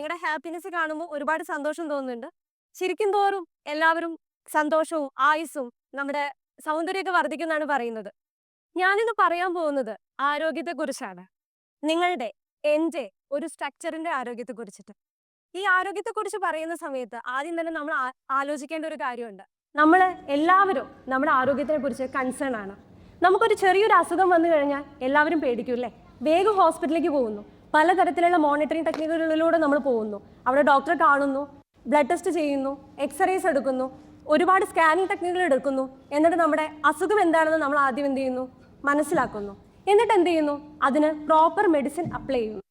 നിങ്ങളുടെ ഹാപ്പിനെസ് കാണുമ്പോൾ ഒരുപാട് സന്തോഷം തോന്നുന്നുണ്ട്. ശരിക്കും തോറും എല്ലാവരും സന്തോഷവും ആയുസ്സും നമ്മുടെ സൗന്ദര്യമൊക്കെ വർദ്ധിക്കുന്നാണ് പറയുന്നത്. ഞാനിന്ന് പറയാൻ പോകുന്നത് ആരോഗ്യത്തെ കുറിച്ചാണ് നിങ്ങളുടെ എന്റെ ഒരു സ്ട്രക്ചറിന്റെ ആരോഗ്യത്തെ കുറിച്ചിട്ട് ഈ ആരോഗ്യത്തെ കുറിച്ച് പറയുന്ന സമയത്ത് ആദ്യം തന്നെ നമ്മൾ ആലോചിക്കേണ്ട ഒരു കാര്യമുണ്ട്. നമ്മൾ എല്ലാവരും നമ്മുടെ ആരോഗ്യത്തിനെ കുറിച്ച് കൺസേൺ ആണ്. നമുക്കൊരു ചെറിയൊരു അസുഖം വന്നു കഴിഞ്ഞാൽ എല്ലാവരും പേടിക്കും അല്ലേ? വേഗം ഹോസ്പിറ്റലിലേക്ക് പോകുന്നു. പലതരത്തിലുള്ള മോണിറ്ററിംഗ് ടെക്നിക്കുകളിലൂടെ നമ്മൾ പോകുന്നു. അവിടെ ഡോക്ടറെ കാണുന്നു ബ്ലഡ് ടെസ്റ്റ് ചെയ്യുന്നു എക്സ്റേസ് എടുക്കുന്നു ഒരുപാട് സ്കാനിങ് ടെക്നിക്കുകൾ എടുക്കുന്നു. എന്നിട്ട് നമ്മുടെ അസുഖം എന്താണെന്ന് നമ്മൾ ആദ്യം എന്ത് ചെയ്യുന്നു? മനസ്സിലാക്കുന്നു. എന്നിട്ട് എന്ത് ചെയ്യുന്നു? അതിന് പ്രോപ്പർ മെഡിസിൻ അപ്ലൈ ചെയ്യുന്നു.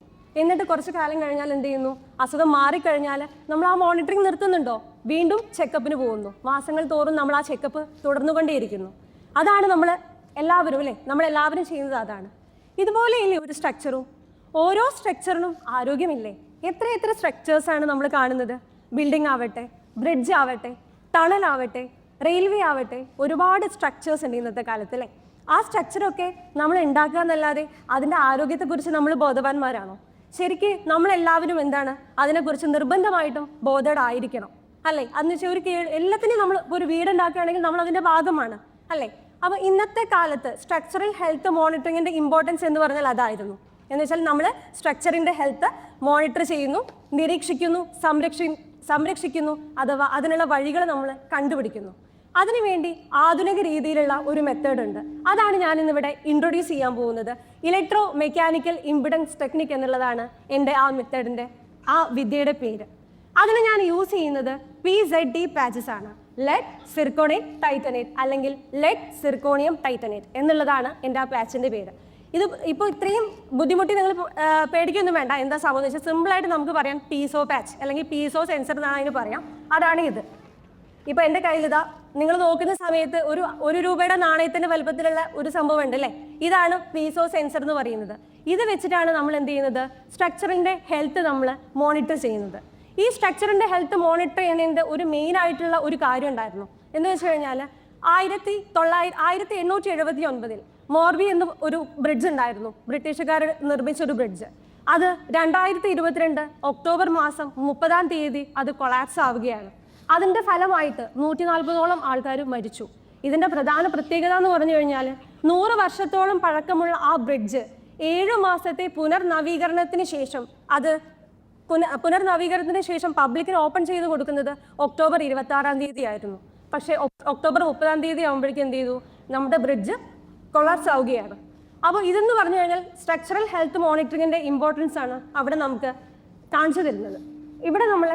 എന്നിട്ട് കുറച്ച് കാലം കഴിഞ്ഞാൽ എന്ത് ചെയ്യുന്നു? അസുഖം മാറിക്കഴിഞ്ഞാൽ നമ്മൾ ആ മോണിറ്ററിംഗ് നിർത്തുന്നുണ്ടോ? വീണ്ടും ചെക്കപ്പിന് പോകുന്നു. മാസങ്ങൾ തോറും നമ്മൾ ആ ചെക്കപ്പ് തുടർന്നുകൊണ്ടേയിരിക്കുന്നു. അതാണ് നമ്മൾ എല്ലാവരും അല്ലേ? നമ്മൾ എല്ലാവരും ചെയ്യുന്നത് അതാണ്. ഇതുപോലെ ഇല്ലേ ഒരു സ്ട്രക്ചറും ഓരോ സ്ട്രക്ചറിനും ആരോഗ്യമില്ലേ? എത്ര എത്ര സ്ട്രക്ചേഴ്സാണ് നമ്മൾ കാണുന്നത്? ബിൽഡിംഗ് ആവട്ടെ ബ്രിഡ്ജ് ആവട്ടെ ടണലാവട്ടെ റെയിൽവേ ആവട്ടെ ഒരുപാട് സ്ട്രക്ചേഴ്സ് ഉണ്ട് ഇന്നത്തെ കാലത്ത് അല്ലേ? ആ സ്ട്രക്ചറൊക്കെ നമ്മൾ ഉണ്ടാക്കുക എന്നല്ലാതെ അതിന്റെ ആരോഗ്യത്തെക്കുറിച്ച് നമ്മൾ ബോധവാന്മാരാണോ? ശരിക്ക് നമ്മളെല്ലാവരും എന്താണ് അതിനെക്കുറിച്ച് നിർബന്ധമായിട്ടും ബോധേഡ് അല്ലേ? അന്ന് വെച്ചാൽ ഒരു എല്ലാത്തിനെയും നമ്മൾ ഒരു വീടുണ്ടാക്കുകയാണെങ്കിൽ നമ്മൾ അതിന്റെ ഭാഗമാണ് അല്ലേ? അപ്പോൾ ഇന്നത്തെ കാലത്ത് സ്ട്രക്ചറൽ ഹെൽത്ത് മോണിറ്ററിങ്ങിന്റെ ഇമ്പോർട്ടൻസ് എന്ന് പറഞ്ഞാൽ അതായിരുന്നു. എന്ന് വെച്ചാൽ നമ്മൾ സ്ട്രക്ചറിന്റെ ഹെൽത്ത് മോണിറ്റർ ചെയ്യുന്നു നിരീക്ഷിക്കുന്നു സംരക്ഷി സംരക്ഷിക്കുന്നു അഥവാ അതിനുള്ള വഴികൾ നമ്മൾ കണ്ടുപിടിക്കുന്നു. അതിനുവേണ്ടി ആധുനിക രീതിയിലുള്ള ഒരു മെത്തേഡ് ഉണ്ട്. അതാണ് ഞാൻ ഇന്നിവിടെ ഇൻട്രൊഡ്യൂസ് ചെയ്യാൻ പോകുന്നത്. ഇലക്ട്രോ മെക്കാനിക്കൽ ഇമ്പിഡൻസ് ടെക്നിക് എന്നുള്ളതാണ് എന്റെ ആ മെത്തേഡിന്റെ ആ വിദ്യയുടെ പേര്. അതിന് ഞാൻ യൂസ് ചെയ്യുന്നത് പി സെഡ് ഡി പാച്ചസ് ആണ്. ലെഡ് സിർക്കോണേറ്റ് ടൈറ്റനേറ്റ് അല്ലെങ്കിൽ ലെഡ് സിർക്കോണിയം ടൈറ്റനേറ്റ് എന്നുള്ളതാണ് എന്റെ ആ പാച്ചിന്റെ പേര്. ഇത് ഇപ്പോൾ ഇത്രയും ബുദ്ധിമുട്ടി നിങ്ങൾ പേടിക്കൊന്നും വേണ്ട. എന്താ സംഭവം എന്ന് വെച്ചാൽ സിമ്പിളായിട്ട് നമുക്ക് പറയാം പീസോ പാച്ച് അല്ലെങ്കിൽ പീസോ സെൻസർ എന്നാണ് അതിന് പറയാം. അതാണ് ഇത്. ഇപ്പൊ എന്റെ കയ്യിൽ ഇതാ നിങ്ങൾ നോക്കുന്ന സമയത്ത് ഒരു ഒരു രൂപയുടെ നാണയത്തിന്റെ വലുപ്പത്തിലുള്ള ഒരു സംഭവം ഉണ്ട് അല്ലേ? ഇതാണ് പീസോ സെൻസർ എന്ന് പറയുന്നത്. ഇത് വെച്ചിട്ടാണ് നമ്മൾ എന്ത് ചെയ്യുന്നത്? സ്ട്രക്ചറിന്റെ ഹെൽത്ത് നമ്മൾ മോണിറ്റർ ചെയ്യുന്നത്. ഈ സ്ട്രക്ചറിന്റെ ഹെൽത്ത് മോണിറ്റർ ചെയ്യുന്നതിന്റെ ഒരു മെയിൻ ആയിട്ടുള്ള ഒരു കാര്യം ഉണ്ടായിരുന്നു. എന്ന് വെച്ച് കഴിഞ്ഞാൽ ആയിരത്തി തൊള്ളായിരത്തി ആയിരത്തി എണ്ണൂറ്റി എഴുപത്തി ഒൻപതിൽ മോർബി എന്ന ഒരു ബ്രിഡ്ജ് ഉണ്ടായിരുന്നു. ബ്രിട്ടീഷുകാർ നിർമ്മിച്ച ഒരു ബ്രിഡ്ജ്. അത് രണ്ടായിരത്തി ഇരുപത്തിരണ്ട് ഒക്ടോബർ മാസം മുപ്പതാം തീയതി അത് കൊളാപ്സ് ആവുകയാണ്. അതിന്റെ ഫലമായിട്ട് നൂറ്റി നാൽപ്പതോളം ആൾക്കാർ മരിച്ചു. ഇതിന്റെ പ്രധാന പ്രത്യേകത എന്ന് പറഞ്ഞു കഴിഞ്ഞാൽ നൂറ് വർഷത്തോളം പഴക്കമുള്ള ആ ബ്രിഡ്ജ് ഏഴു മാസത്തെ പുനർനവീകരണത്തിന് ശേഷം അത് പുന പുനർനവീകരണത്തിന് ശേഷം പബ്ലിക്കിന് ഓപ്പൺ ചെയ്ത് കൊടുക്കുന്നത് ഒക്ടോബർ ഇരുപത്തി ആറാം തീയതി ആയിരുന്നു പക്ഷേ ഒക്- ഒക്ടോബർ മുപ്പതാം തീയതി ആകുമ്പോഴേക്കും എന്ത് ചെയ്തു? നമ്മുടെ ബ്രിഡ്ജ് കൊളാപ്സ് ആവുകയാണ്. അപ്പോൾ ഇതെന്ന് പറഞ്ഞു കഴിഞ്ഞാൽ സ്ട്രക്ചറൽ ഹെൽത്ത് മോണിറ്ററിങ്ങിന്റെ ഇമ്പോർട്ടൻസ് ആണ് അവിടെ നമുക്ക് കാണിച്ചു തരുന്നത്. ഇവിടെ നമ്മൾ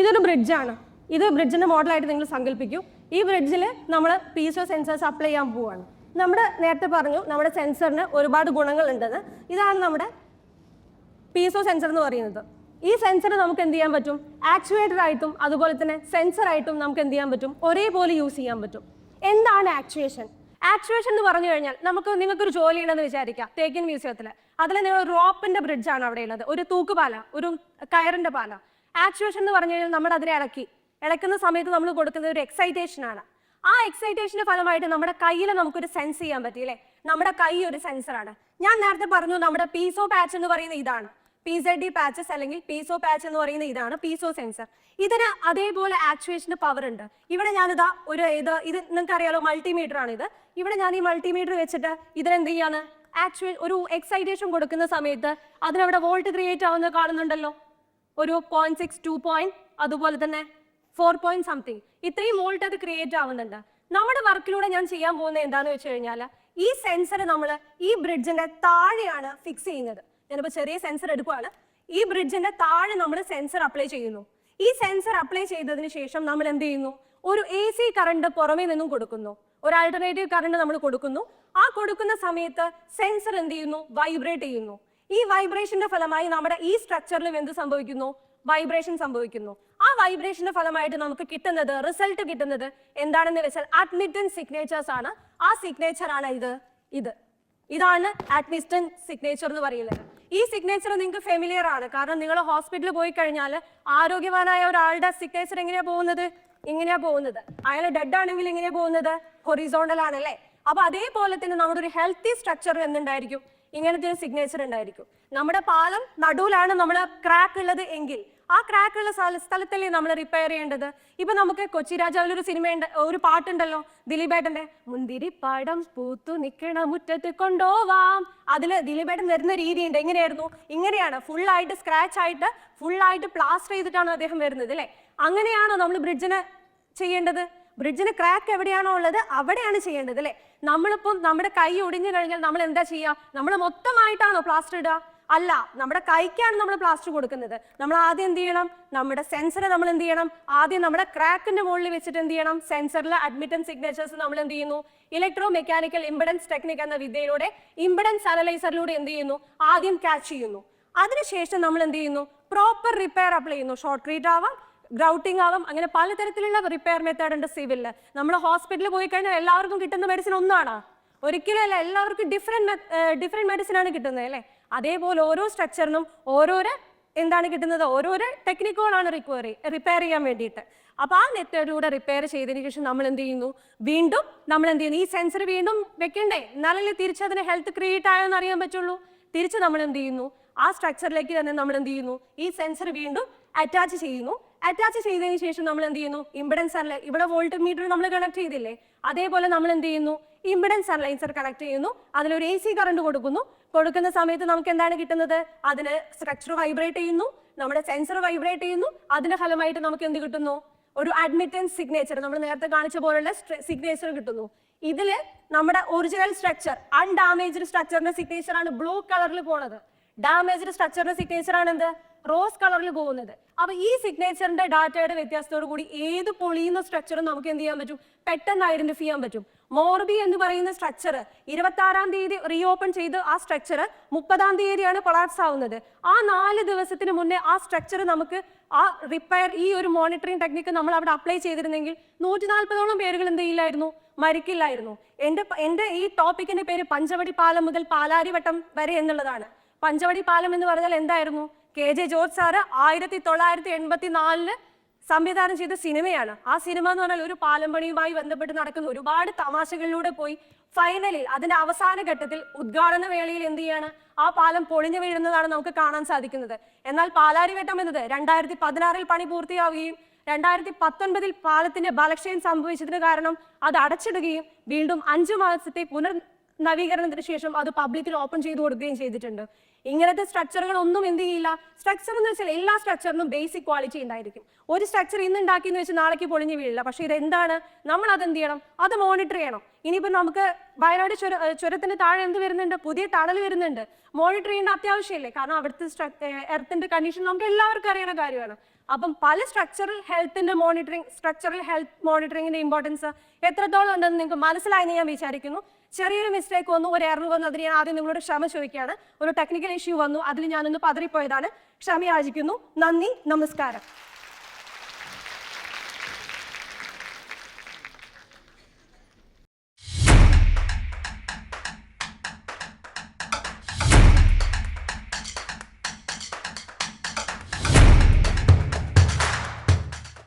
ഇതൊരു ബ്രിഡ്ജാണ് ഇത് ബ്രിഡ്ജിന്റെ മോഡലായിട്ട് നിങ്ങൾ സങ്കല്പിക്കൂ ഈ ബ്രിഡ്ജിൽ നമ്മൾ പീസോ സെൻസേഴ്സ് അപ്ലൈ ചെയ്യാൻ പോവുകയാണ് നമ്മുടെ നേരത്തെ പറഞ്ഞു നമ്മുടെ സെൻസറിന് ഒരുപാട് ഗുണങ്ങളുണ്ടെന്ന് ഇതാണ് നമ്മുടെ പീസോ സെൻസർ എന്ന് പറയുന്നത്. ഈ സെൻസർ നമുക്ക് എന്ത് ചെയ്യാൻ പറ്റും? ആക്ച്വേറ്റർ ആയിട്ടും അതുപോലെ തന്നെ സെൻസർ ആയിട്ടും നമുക്ക് എന്ത് ചെയ്യാൻ പറ്റും? ഒരേപോലെ യൂസ് ചെയ്യാൻ പറ്റും. എന്താണ് ആക്ച്വേഷൻ ആക്ച്വേഷൻ എന്ന് പറഞ്ഞു കഴിഞ്ഞാൽ നമുക്ക് നിങ്ങൾക്കൊരു ജോലി ഉണ്ടെന്ന് വിചാരിക്കാം തേക്കിൻ മ്യൂസിയത്തിൽ. അതിൽ നിങ്ങൾ റോപ്പിന്റെ ബ്രിഡ്ജാണ് അവിടെ ഉള്ളത്. ഒരു തൂക്കുപാല ഒരു കയറിന്റെ പാല. ആക്ച്വേഷൻ എന്ന് പറഞ്ഞു കഴിഞ്ഞാൽ നമ്മൾ അതിനെ ഇളക്കി. ഇളക്കുന്ന സമയത്ത് നമ്മൾ കൊടുക്കുന്നത് ഒരു എക്സൈറ്റേഷൻ ആണ്. ആ എക്സൈറ്റേഷന്റെ ഫലമായിട്ട് നമ്മുടെ കയ്യിൽ നമുക്കൊരു സെൻസ് ചെയ്യാൻ പറ്റിയില്ലേ നമ്മുടെ കൈ ഒരു സെൻസറാണ് ഞാൻ നേരത്തെ പറഞ്ഞു നമ്മുടെ പീസോ പാച്ച് എന്ന് പറയുന്ന ഇതാണ്. പി സെഡ് ഡി പാച്ചസ് അല്ലെങ്കിൽ പീസോ പാച്ച് എന്ന് പറയുന്ന ഇതാണ് പീസോ സെൻസർ ഇതിന് അതേപോലെ ആക്ച്വേഷന് പവർ ഉണ്ട്. ഇവിടെ ഞാനിതാ ഒരു ഇത് ഇത് നിങ്ങൾക്ക് അറിയാലോ മൾട്ടിമീറ്റർ ആണ് ഇത്. ഇവിടെ ഞാൻ ഈ മൾട്ടിമീറ്റർ വെച്ചിട്ട് ഇതിനെന്ത് ചെയ്യാണ് ആക്ച്വൽ ഒരു എക്സൈറ്റേഷൻ കൊടുക്കുന്ന സമയത്ത് അതിനവിടെ വോൾട്ട് ക്രിയേറ്റ് ആവുന്നത് കാണുന്നുണ്ടല്ലോ. ഒരു പോയിന്റ് സിക്സ് ടു പോയിന്റ് അതുപോലെ തന്നെ ഫോർ പോയിന്റ് സംതിങ് ഇത്രയും വോൾട്ട് അത് ക്രിയേറ്റ് ആവുന്നുണ്ട്. നമ്മുടെ വർക്കിലൂടെ ഞാൻ ചെയ്യാൻ പോകുന്നത് എന്താണെന്ന് വെച്ച് കഴിഞ്ഞാൽ ഈ സെൻസർ നമ്മൾ ഈ ബ്രിഡ്ജിന്റെ താഴെയാണ് ഫിക്സ് ചെയ്യുന്നത്. ഞാനിപ്പോൾ ചെറിയ സെൻസർ എടുക്കുകയാണ് ഈ ബ്രിഡ്ജിന്റെ താഴെ നമ്മൾ സെൻസർ അപ്ലൈ ചെയ്യുന്നു. ഈ സെൻസർ അപ്ലൈ ചെയ്തതിന് ശേഷം നമ്മൾ എന്ത് ചെയ്യുന്നു? ഒരു എ സി കറണ്ട് പുറമേ നിന്നും കൊടുക്കുന്നു. ഒരു ആൾട്ടർനേറ്റീവ് കറണ്ട് നമ്മൾ കൊടുക്കുന്നു. ആ കൊടുക്കുന്ന സമയത്ത് സെൻസർ എന്ത് ചെയ്യുന്നു? വൈബ്രേറ്റ് ചെയ്യുന്നു. ഈ വൈബ്രേഷന്റെ ഫലമായി നമ്മുടെ ഈ സ്ട്രക്ചറിലും എന്ത് സംഭവിക്കുന്നു? വൈബ്രേഷൻ സംഭവിക്കുന്നു. ആ വൈബ്രേഷന്റെ ഫലമായിട്ട് നമുക്ക് കിട്ടുന്നത് റിസൾട്ട് കിട്ടുന്നത് എന്താണെന്ന് വെച്ചാൽ അഡ്മിറ്റൻസ് സിഗ്നേച്ചേഴ്സ് ആണ്. ആ സിഗ്നേച്ചർ ആണ് ഇത്. ഇത്. ഇതാണ് അഡ്മിസ്റ്റൻ സിഗ്നേച്ചർ എന്ന് പറയുന്നത്. ഈ സിഗ്നേച്ചർ നിങ്ങൾക്ക് ഫെമിലിയർ ആണ്. കാരണം നിങ്ങൾ ഹോസ്പിറ്റലിൽ പോയി കഴിഞ്ഞാൽ ആരോഗ്യവാനായ ഒരാളുടെ സിഗ്നേച്ചർ എങ്ങനെയാ പോകുന്നത്? ഇങ്ങനെയാ പോകുന്നത്. അയാൾ ഡെഡ് ആണെങ്കിൽ എങ്ങനെയാ പോകുന്നത്? ഹൊറിസോണ്ടൽ ആണല്ലേ? അപ്പൊ അതേപോലെ തന്നെ നമ്മുടെ ഒരു ഹെൽത്തി സ്ട്രക്ചർ എന്നുണ്ടായിരിക്കും ഇങ്ങനത്തെ ഒരു സിഗ്നേച്ചർ ഉണ്ടായിരിക്കും. നമ്മുടെ പാലം നടുവിലാണ് നമ്മൾ ക്രാക്ക് ഉള്ളത് എങ്കിൽ ആ ക്രാക്ക് ഉള്ള സ്ഥല- സ്ഥലത്തല്ലേ നമ്മൾ റിപ്പയർ ചെയ്യേണ്ടത്? ഇപ്പൊ നമുക്ക് കൊച്ചി രാജാവിൽ ഒരു സിനിമ ഒരു പാട്ടുണ്ടല്ലോ ദിലീപേട്ടന്റെ മുന്തിരി പാടം പൂത്തു നിക്കണ മുറ്റത്ത് കൊണ്ടോവാം അതിൽ ദിലീപേട്ടൻ വരുന്ന രീതിയുണ്ട്. എങ്ങനെയായിരുന്നു? ഇങ്ങനെയാണ് ഫുൾ ആയിട്ട് സ്ക്രാച്ച് ആയിട്ട് ഫുൾ ആയിട്ട് പ്ലാസ്റ്റർ ചെയ്തിട്ടാണ് അദ്ദേഹം വരുന്നത് അല്ലേ? അങ്ങനെയാണോ നമ്മൾ ബ്രിഡ്ജിന് ചെയ്യേണ്ടത്? ബ്രിഡ്ജിന് ക്രാക്ക് എവിടെയാണോ ഉള്ളത് അവിടെയാണ് ചെയ്യേണ്ടത് അല്ലേ? നമ്മളിപ്പം നമ്മുടെ കൈ ഒടിഞ്ഞു കഴിഞ്ഞാൽ നമ്മൾ എന്താ ചെയ്യുക നമ്മൾ മൊത്തമായിട്ടാണോ പ്ലാസ്റ്റർ ഇടുക? അല്ല നമ്മുടെ കൈക്കാണ് നമ്മൾ പ്ലാസ്റ്റർ കൊടുക്കുന്നത്. നമ്മൾ ആദ്യം എന്ത് ചെയ്യണം? നമ്മുടെ സെൻസറെ നമ്മൾ എന്ത് ചെയ്യണം? ആദ്യം നമ്മുടെ ക്രാക്കിന്റെ മുകളിൽ വെച്ചിട്ട് എന്ത് ചെയ്യണം? സെൻസറിലെ അഡ്മിറ്റൻസ് സിഗ്നേച്ചേഴ്സ് നമ്മൾ എന്ത് ചെയ്യുന്നു? ഇലക്ട്രോ മെക്കാനിക്കൽ ഇംപഡൻസ് ടെക്നിക് എന്ന വിദ്യയിലൂടെ ഇംപഡൻസ് അനലൈസറിലൂടെ എന്ത് ചെയ്യുന്നു? ആദ്യം ക്യാച്ച് ചെയ്യുന്നു. അതിനുശേഷം നമ്മൾ എന്ത് ചെയ്യുന്നു? പ്രോപ്പർ റിപ്പയർ അപ്ലൈ ചെയ്യുന്നു. ഷോർട്ട് ക്രീറ്റ് ആവാം. ഗ്രൗട്ടിംഗ് ആവാം അങ്ങനെ പലതരത്തിലുള്ള റിപ്പയർ മെത്തേഡ് ഉണ്ട് സിവിൽ നമ്മൾ ഹോസ്പിറ്റലിൽ പോയി കഴിഞ്ഞാൽ എല്ലാവർക്കും കിട്ടുന്ന മെഡിസിൻ ഒന്നാണ്. ഒരിക്കലും അല്ല എല്ലാവർക്കും ഡിഫറെന്റ് ഡിഫറെന്റ് മെഡിസിൻ ആണ് കിട്ടുന്നത് അല്ലേ? അതേപോലെ ഓരോ സ്ട്രക്ചറിനും ഓരോരോ എന്താണ് കിട്ടുന്നത്? ഓരോരോ ടെക്നിക്കുകളാണ് റിക്വയറി റിപ്പയർ ചെയ്യാൻ വേണ്ടിയിട്ട്. അപ്പൊ ആ മെത്തേഡിലൂടെ റിപ്പയർ ചെയ്തതിന് ശേഷം നമ്മൾ എന്ത് ചെയ്യുന്നു? വീണ്ടും നമ്മൾ എന്ത് ചെയ്യുന്നു? ഈ സെൻസർ വീണ്ടും വെക്കണ്ടേ? എന്നാലല്ലേ തിരിച്ചതിന് ഹെൽത്ത് ക്രിയേറ്റ് ആയോ എന്ന് അറിയാൻ പറ്റുള്ളൂ. തിരിച്ച് നമ്മൾ എന്ത് ചെയ്യുന്നു? ആ സ്ട്രക്ചറിലേക്ക് തന്നെ നമ്മൾ എന്ത് ചെയ്യുന്നു? ഈ സെൻസർ വീണ്ടും അറ്റാച്ച് ചെയ്യുന്നു. അറ്റാച്ച് ചെയ്തതിന് ശേഷം നമ്മൾ എന്ത് ചെയ്യുന്നു? ഇമ്പിഡൻസ് അല്ല ഇവിടെ വോൾട്ട് മീറ്റർ നമ്മൾ കണക്ട് ചെയ്തില്ലേ? അതേപോലെ നമ്മൾ എന്ത് ചെയ്യുന്നു? ഇമ്പിഡൻസ് അനലൈസർ കണക്ട് ചെയ്യുന്നു. അതിലൊരു എ സി കറണ്ട് കൊടുക്കുന്നു. കൊടുക്കുന്ന സമയത്ത് നമുക്ക് എന്താണ് കിട്ടുന്നത്? അതിന് സ്ട്രക്ചർ വൈബ്രേറ്റ് ചെയ്യുന്നു. നമ്മുടെ സെൻസർ വൈബ്രേറ്റ് ചെയ്യുന്നു. അതിന്റെ ഫലമായിട്ട് നമുക്ക് എന്ത് കിട്ടുന്നു? ഒരു അഡ്മിറ്റൻസ് സിഗ്നേച്ചർ നമ്മൾ നേരത്തെ കാണിച്ച പോലുള്ള സിഗ്നേച്ചർ കിട്ടുന്നു. ഇതിൽ നമ്മുടെ ഒറിജിനൽ സ്ട്രക്ചർ അൺഡാമേജ്ഡ് സ്ട്രക്ചറിന്റെ സിഗ്നേച്ചർ ആണ് ബ്ലൂ കളറിൽ പോണത്. ഡാമേജ്ഡ് സ്ട്രക്ചറിന്റെ സിഗ്നേച്ചർ ആണ് എന്ത് റോസ് കളറിൽ പോകുന്നത്. അപ്പൊ ഈ സിഗ്നേച്ചറിന്റെ ഡാറ്റയുടെ വ്യത്യാസത്തോടു കൂടി ഏത് പൊളിയുന്ന സ്ട്രക്ചറും നമുക്ക് എന്ത് ചെയ്യാൻ പറ്റും? പെട്ടെന്ന് ഐഡന്റിഫൈ ചെയ്യാൻ പറ്റും. മോർബി എന്ന് പറയുന്ന സ്ട്രക്ചർ ഇരുപത്തി ആറാം തീയതി റീഓപ്പൺ ചെയ്ത് ആ സ്ട്രക്ചർ മുപ്പതാം തീയതിയാണ് കൊളാപ്സ് ആവുന്നത്. ആ നാല് ദിവസത്തിന് മുന്നേ ആ സ്ട്രക്ചർ നമുക്ക് ആ റിപ്പയർ ഈ ഒരു മോണിറ്ററിംഗ് ടെക്നിക്ക് നമ്മൾ അവിടെ അപ്ലൈ ചെയ്തിരുന്നെങ്കിൽ നൂറ്റി നാൽപ്പതോളം പേരുകൾ എന്ത് ചെയ്യില്ലായിരുന്നു? മരിക്കില്ലായിരുന്നു. എന്റെ എന്റെ ഈ ടോപ്പിക്കിന്റെ പേര് പഞ്ചവടി പാലം മുതൽ പാലാരിവട്ടം വരെ എന്നുള്ളതാണ്. പഞ്ചവടി പാലം എന്ന് പറഞ്ഞാൽ എന്തായിരുന്നു? കെ ജെ ജോർജ് സാറ് ആയിരത്തി തൊള്ളായിരത്തി എൺപത്തി നാലിൽ സംവിധാനം ചെയ്ത സിനിമയാണ്. ആ സിനിമ എന്ന് പറഞ്ഞാൽ ഒരു പാലം പണിയുമായി ബന്ധപ്പെട്ട് നടക്കുന്ന ഒരുപാട് തമാശകളിലൂടെ പോയി ഫൈനലിൽ അതിന്റെ അവസാന ഘട്ടത്തിൽ ഉദ്ഘാടന വേളയിൽ എന്ത് ചെയ്യാണ്? ആ പാലം പൊളിഞ്ഞു വീഴുന്നതാണ് നമുക്ക് കാണാൻ സാധിക്കുന്നത്. എന്നാൽ പാലാരിവട്ടം എന്നത് രണ്ടായിരത്തി പതിനാറിൽ പണി പൂർത്തിയാവുകയും രണ്ടായിരത്തി പത്തൊൻപതിൽ പാലത്തിന്റെ ബലക്ഷയം സംഭവിച്ചതിന് കാരണം അത് അടച്ചിടുകയും വീണ്ടും അഞ്ചു മാസത്തെ പുനർ നവീകരണത്തിന് ശേഷം അത് പബ്ലിക്കിൽ ഓപ്പൺ ചെയ്തു കൊടുക്കുകയും ചെയ്തിട്ടുണ്ട്. ഇങ്ങനത്തെ സ്ട്രക്ചറുകൾ ഒന്നും എന്ത് ചെയ്യില്ല. സ്ട്രക്ചർ എന്ന് വെച്ചാൽ എല്ലാ സ്ട്രക്ചറിനും ബേസിക് ക്വാളിറ്റി ഉണ്ടായിരിക്കും. ഒരു സ്ട്രക്ചർ ഇന്ന് ഉണ്ടാക്കിയെന്ന് വെച്ചാൽ നാളേക്ക് പൊളിഞ്ഞു വീഴില്ല. പക്ഷേ ഇതെന്താണ്? നമ്മൾ അത് എന്ത് ചെയ്യണം? അത് മോണിറ്റർ ചെയ്യണം. ഇനിയിപ്പോൾ നമുക്ക് വയനാട് ചുര ചുരത്തിന്റെ ചുരത്തിന് താഴെ എന്ത് വരുന്നുണ്ട്? പുതിയ ടണൽ വരുന്നുണ്ട്. മോണിറ്റർ ചെയ്യേണ്ട അത്യാവശ്യമില്ലേ? കാരണം അവിടുത്തെ എർത്തിന്റെ കണ്ടീഷൻ നമുക്ക് എല്ലാവർക്കും അറിയുന്ന കാര്യമാണ്. അപ്പം പല സ്ട്രക്ചറൽ ഹെൽത്തിന്റെ മോണിറ്ററിങ് സ്ട്രക്ചറൽ ഹെൽത്ത് മോണിറ്ററിങ്ങിന്റെ ഇമ്പോർട്ടൻസ് എത്രത്തോളം ഉണ്ടെന്ന് നിങ്ങൾക്ക് മനസ്സിലായെന്ന് ഞാൻ വിചാരിക്കുന്നു. ചെറിയൊരു മിസ്റ്റേക്ക് വന്നു ഒരു എറർ വന്നു. അതിന് ഞാൻ ആദ്യം നിങ്ങളോട് ക്ഷമ ചോദിക്കുകയാണ്. ഒരു ടെക്നിക്കൽ ഇഷ്യൂ വന്നു. അതിൽ ഞാനൊന്ന് പതറിപ്പോയതാണ്. ക്ഷമയാചിക്കുന്നു. നന്ദി. നമസ്കാരം.